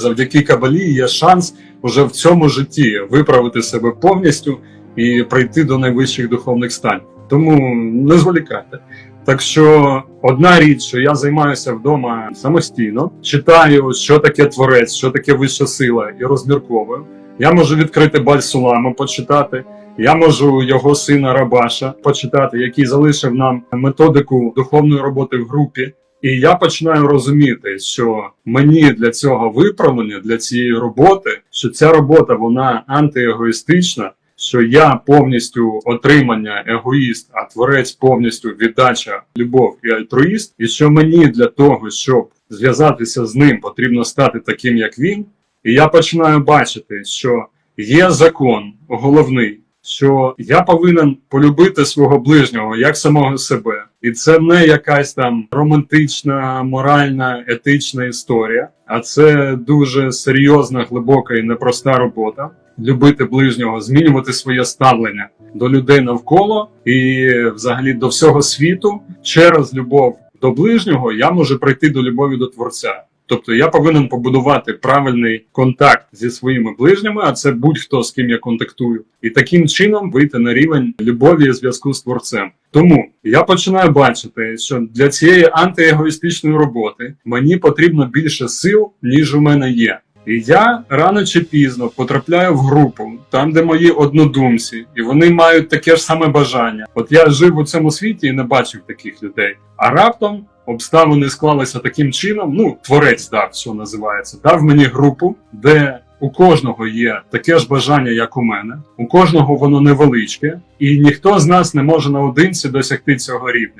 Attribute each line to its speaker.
Speaker 1: Завдяки кабалі є шанс уже в цьому житті виправити себе повністю і прийти до найвищих духовних стань. Тому не зволікайте. Так що одна річ, що я займаюся вдома самостійно, читаю, що таке творець, що таке вища сила, і розмірковую. Я можу відкрити Баль Сулама, почитати. Я можу його сина Рабаша почитати, який залишив нам методику духовної роботи в групі. І я починаю розуміти, що мені для цього виправлення, для цієї роботи, що ця робота вона антиегоїстична, що я повністю отримання егоїст, а творець повністю віддача, любов і альтруїст, і що мені для того, щоб зв'язатися з ним, потрібно стати таким, як він. І я починаю бачити, що є закон головний, що я повинен полюбити свого ближнього як самого себе, і це не якась там романтична, моральна, етична історія, а це дуже серйозна, глибока і непроста робота. Любити ближнього, змінювати своє ставлення до людей навколо і взагалі до всього світу через любов до ближнього я можу прийти до любові до творця. Тобто я повинен побудувати правильний контакт зі своїми ближніми, а це будь-хто з ким я контактую, і таким чином вийти на рівень любові і зв'язку з творцем. Тому я починаю бачити, що для цієї антиегоїстичної роботи мені потрібно більше сил, ніж у мене є. І я рано чи пізно потрапляю в групу, там, де мої однодумці, і вони мають таке ж саме бажання. От я жив у цьому світі і не бачив таких людей. А раптом обставини склалися таким чином. Ну, творець дав, що називається, дав мені групу, де у кожного є таке ж бажання, як у мене. У кожного воно невеличке, і ніхто з нас не може наодинці досягти цього рівня.